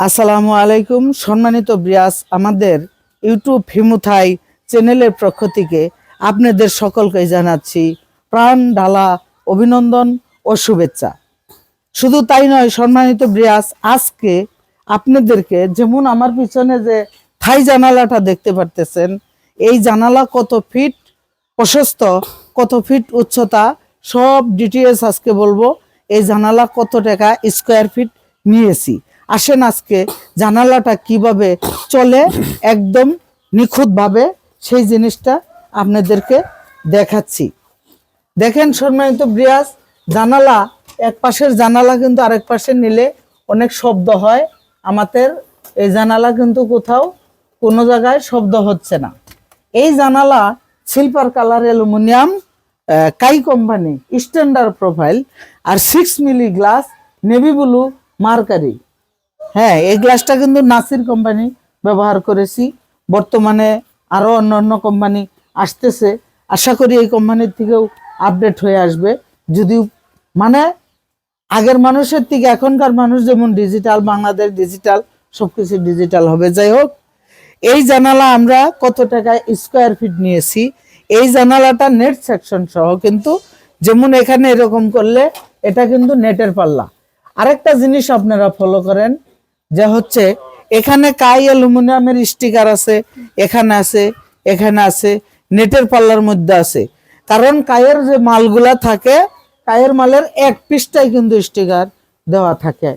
আসসালামু আলাইকুম, সম্মানিত ব্রিয়াস আমাদের ইউটিউব হিমুথাই চ্যানেলের পক্ষ থেকে আপনাদের সকলকে জানাচ্ছি প্রাণ, ঢালা, অভিনন্দন ও শুভেচ্ছা। শুধু তাই নয়, সম্মানিত ব্রিয়াস আজকে আপনাদেরকে যেমন আমার পিছনে যে থাই জানালাটা দেখতে পারতেছেন, এই জানালা কত ফিট প্রশস্ত, কত ফিট উচ্চতা, সব ডিটেলস আজকে বলব। এই জানালা কত টাকা স্কোয়ার ফিট নিয়েছি। আসেন আজকে, জানালাটা কীভাবে চলে, একদম নিখুঁতভাবে সেই জিনিসটা আপনাদেরকে দেখাচ্ছি। দেখেন সম্মানিত ব্রিয়াস, জানালা, এক পাশের জানালা কিন্তু আরেক পাশে নিলে অনেক শব্দ হয়, আমাদের এই জানালা কিন্তু কোথাও কোনো জায়গায় শব্দ হচ্ছে না। এই জানালা সিলভার কালার অ্যালুমিনিয়াম কাই কোম্পানি, স্ট্যান্ডার্ড প্রোফাইল আর six milli glass navy blue mercury হ্যাঁ এই গ্লাসটা কিন্তু নাসির কোম্পানি ব্যবহার করেছি। বর্তমানে আরও অন্য অন্য কোম্পানি আসতেছে। আশা করি এই কোম্পানির থেকেও আপডেট হয়ে আসবে। যদিও মানে আগের মানুষের থেকে এখনকার মানুষ যেমন ডিজিটাল বাংলাদেশ ডিজিটাল সবকিছু ডিজিটাল হবে। যাই হোক, এই জানালা আমরা কত টাকায় স্কোয়ার ফিট নিয়েছি। এই জানালাটা নেট সেকশন সহ, কিন্তু যেমন এখানে এরকম করলে এটা কিন্তু নেটের পাল্লা। আরেকটা জিনিস আপনারা ফলো করেন যে হচ্ছে, এখানে কাই অ্যালুমিনিয়ামের স্টিকার আছে, এখানে আছে এখানে আছে, নেটের পাল্লার মধ্যে আছে। কারণ কায়ের যে মালগুলা থাকে কায়ের মালের এক পিসটাই কিন্তু স্টিকার দেওয়া থাকে।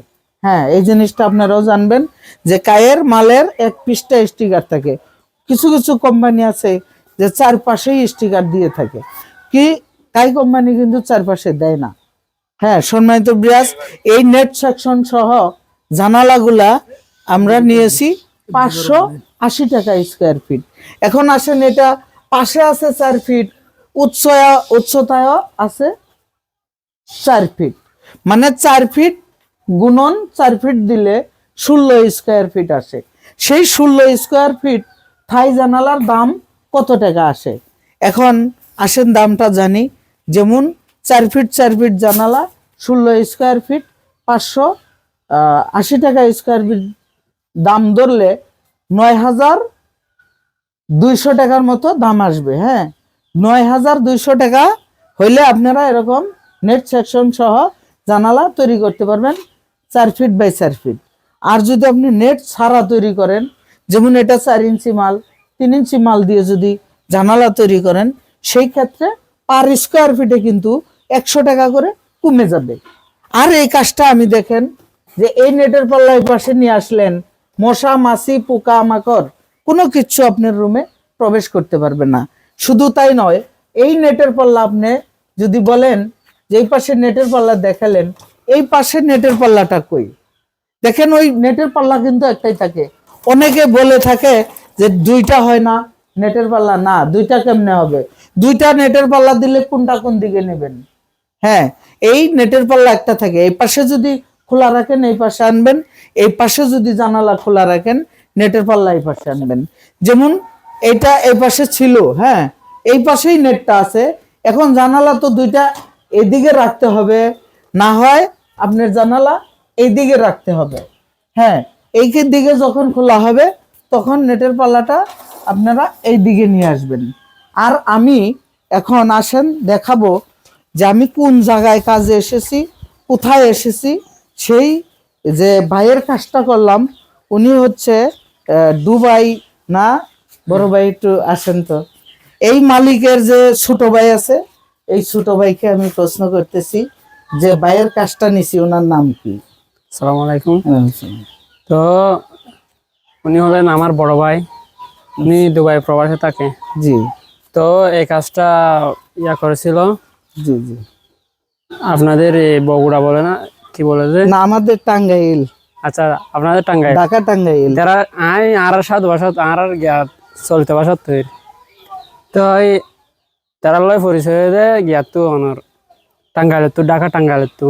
হ্যাঁ এই জিনিসটা আপনারাও জানবেন যে কায়ের মালের এক পিসটা স্টিকার থাকে। কিছু কিছু কোম্পানি আছে যে চারপাশেই স্টিকার দিয়ে থাকে। কি কাই কোম্পানি কিন্তু চারপাশে দেয় না। হ্যাঁ সম্মানিত ব্রিয়াস এই নেট সেকশন সহ জানালাগুলা আমরা নিয়েছি পাঁচশো আশি টাকা স্কোয়ার ফিট এখন আসেন, এটা পাশে আছে চার ফিট উচ্চয়া উচ্চতায় আছে চার ফিট মানে চার ফিট গুণন চার ফিট দিলে ষোলো স্কোয়ার ফিট আসে। সেই ষোলো স্কোয়ার ফিট থাই জানালার দাম কত টাকা আসে? এখন আসেন দামটা জানি। যেমন চার ফিট চার ফিট জানালা, ষোলো স্কোয়ার ফিট পাঁচশো আশি টাকা স্কোয়ার ফিট দাম ধরলে নয় হাজার দুইশো টাকার মতো দাম আসবে হ্যাঁ? নয় হাজার দুইশো টাকা হইলে আপনারা এরকম নেট সেকশন সহ জানালা তৈরি করতে পারবেন, চার ফিট বাই চার ফিট আর যদি আপনি নেট ছাড়া তৈরি করেন, যেমন এটা চার ইঞ্চি মাল, তিন ইঞ্চি মাল দিয়ে যদি জানালা তৈরি করেন, সেই ক্ষেত্রে পার স্কোয়ার ফিটে কিন্তু একশো টাকা করে কমে যাবে। আর এই কাজটা আমি দেখেন যে এই নেটের পাল্লা এই পাশে নিয়ে আসলেন, মশা, মাছি, পোকা, মাকড়, কোনো কিছু আপনার রুমে প্রবেশ করতে পারবে না। শুধু তাই নয়, এই নেটের পাল্লা আপনি যদি বলেন যে এই পাশে নেটের পাল্লা দেখালেন, এই পাশে নেটের পাল্লাটা কই? দেখেন ওই নেটের পাল্লা কিন্তু একটাই থাকে। অনেকে বলে থাকে যে দুইটা হয় না, নেটের পাল্লা না, দুইটা কেমনে হবে? দুইটা নেটের পাল্লা দিলে কোনটা কোন দিকে নেবেন? হ্যাঁ এই নেটের পাল্লা একটা থাকে। এই পাশে যদি খোলা রাখেন, এই পাশে আনবেন। এই পাশে যদি জানালা খোলা রাখেন, নেটের পাল্লা এই পাশে আনবেন। যেমন এটা এই পাশে ছিল হ্যাঁ এই পাশেই নেটটা আছে। এখন জানালা তো দুইটা এদিকে রাখতে হবে, না হয় আপনার জানালা এইদিকে রাখতে হবে। হ্যাঁ এই দিকে যখন খোলা হবে, তখন নেটের পাল্লাটা আপনারা এই দিকে নিয়ে আসবেন। আর আমি এখন আসেন, দেখাবো যে আমি কোন জায়গায় কাজে এসেছি, কোথায় এসেছি সেই যে ভাইয়ের কাজটা করলাম উনি হচ্ছে দুবাই না বড় ভাই একটু আসেন তো। এই মালিকের যে ছোট ভাই আছে এই ছোট ভাইকে আমি প্রশ্ন করতেছি যে ভাইয়ের কাজটা নিছি ওনার নাম কি? সালাম আলাইকুম। তো উনি হলেন আমার বড় ভাই উনি দুবাই প্রবাসে থাকে। জি। তো এই কাজটা ইয়া করেছিল। জি জি। আপনাদের এই বগুড়া বলে না কি বলে যে? না আমাদের টাঙ্গাইল। আচ্ছা আপনাদের টাঙ্গাই ঢাকা টাঙ্গাইল। যারা আই আর সাত বছর আর আর জ্ঞাত চলতে বছর তৈরি তো তারা লয় পরিচয় দে জ্ঞাত তো অনর টাঙ্গাইলের তো ঢাকা টাঙ্গাইলের তো।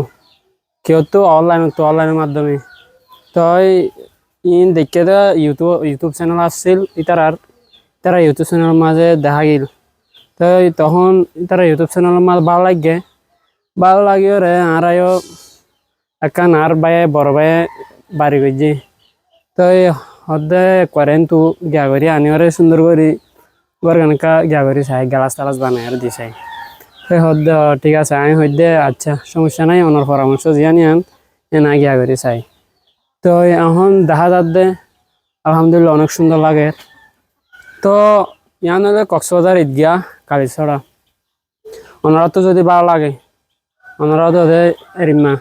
কেউ তো অনলাইন তো অনলাইনের মাধ্যমে। তো ইন দেখে তো ইউটিউব ইউটিউব চ্যানেল আসছিল ইতার আর তারা ইউটিউব চ্যানেলের মাঝে দেখা গেল। তো তখন তারা ইউটিউব চ্যানেলের মাঝে ভালো লাগে। ভালো লাগিও রে আর একান আর ভাই বড় ভাই বাড়ি গেছি তো হদ্দে করেন তু গিয়া করি আনি ওরে সুন্দর করি গরগানকা গিয়া করি চাই গ্লাস টালাস বানাই আর দিছাই তো হদ্দ ঠিক আছে আমি হইদে আচ্ছা সমস্যা নাই ওনার পরামর্শ জিয়া নিয়ান এনা গিয়া করি চাই। তো এখন দেখা যাত দে, আলহামদুলিল্লাহ অনেক সুন্দর লাগে। তো ইয়ান হলে কক্সবাজার ঈদগিয়া কালীছড়া ওনারা তো যদি ভালো লাগে ওনারা তো এরিমা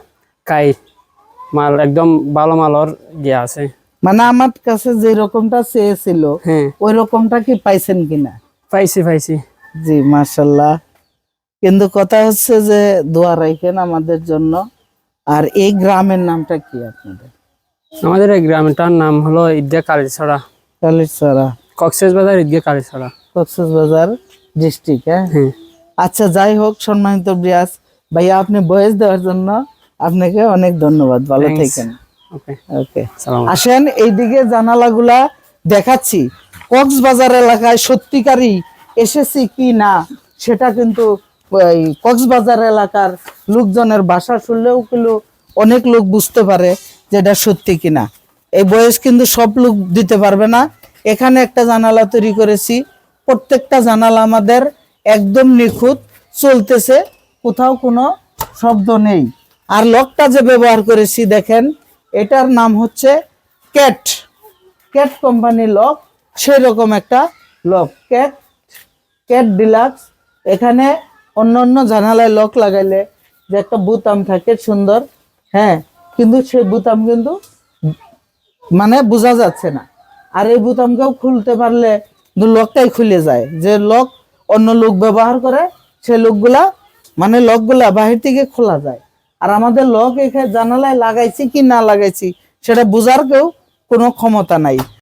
কাই মাল একদম ভালো মালর গিয়া আছে। মানে আমার কাছে যে রকমটা চেয়েছিল হ্যাঁ। ওই রকমটা কি পাইছেন কিনা? পাইছি পাইছি। জি মার্শাল্লাহ কিন্তু কথা হচ্ছে যে দোয়া রাখেন আমাদের জন্য। আর এই গ্রামের নামটা কি আপনাদের? আমাদের এই গ্রামটার নাম হলো ঈদগা কালীছড়া। কালীছড়া। কক্সেস বাজার ঈদগা কালীছড়া। কক্সবাজার ডিস্ট্রিক্ট হ্যাঁ? হ্যাঁ। আচ্ছা যাই হোক সম্মানিত ব্রিয়াস ভাইয়া আপনি বয়স দেওয়ার জন্য আপনাকে অনেক ধন্যবাদ ভালো. থাকেন। ওকে আসেন এইদিকে জানালাগুলা দেখাচ্ছি। কক্সবাজার এলাকায় সত্যিকারই এসেছি কি না সেটা কিন্তু কক্সবাজার এলাকার লোকজনের ভাষা শুনলেও কিন্তু অনেক লোক বুঝতে পারে যে এটা সত্যি কিনা এই বয়স কিন্তু সব লোক দিতে পারবে না। এখানে একটা জানালা তৈরি করেছি। প্রত্যেকটা জানালা আমাদের একদম নিখুঁত চলতেছে। কোথাও কোনো শব্দ নেই। আর লকটা যে ব্যবহার করেছি দেখেন, এটার নাম হচ্ছে ক্যাট। ক্যাট কোম্পানির লক সেই রকম একটা লক। ক্যাট ক্যাট ডিলাক্স, এখানে অন্য অন্য জানালায় লক লাগাইলে যে একটা বুতাম থাকে সুন্দর হ্যাঁ কিন্তু সেই বুতাম কিন্তু মানে বোঝা যাচ্ছে না। আর এই বুতামকেও খুলতে পারলে লকটাই খুলে যায়। যে লক অন্য লোক ব্যবহার করে, সে লোকগুলা মানে লকগুলা বাহির থেকে খোলা যায়। আর আমাদের লোক এখানে জানালায় লাগাইছি কি না লাগাইছি, সেটা বোঝার কেউ কোনো ক্ষমতা নাই।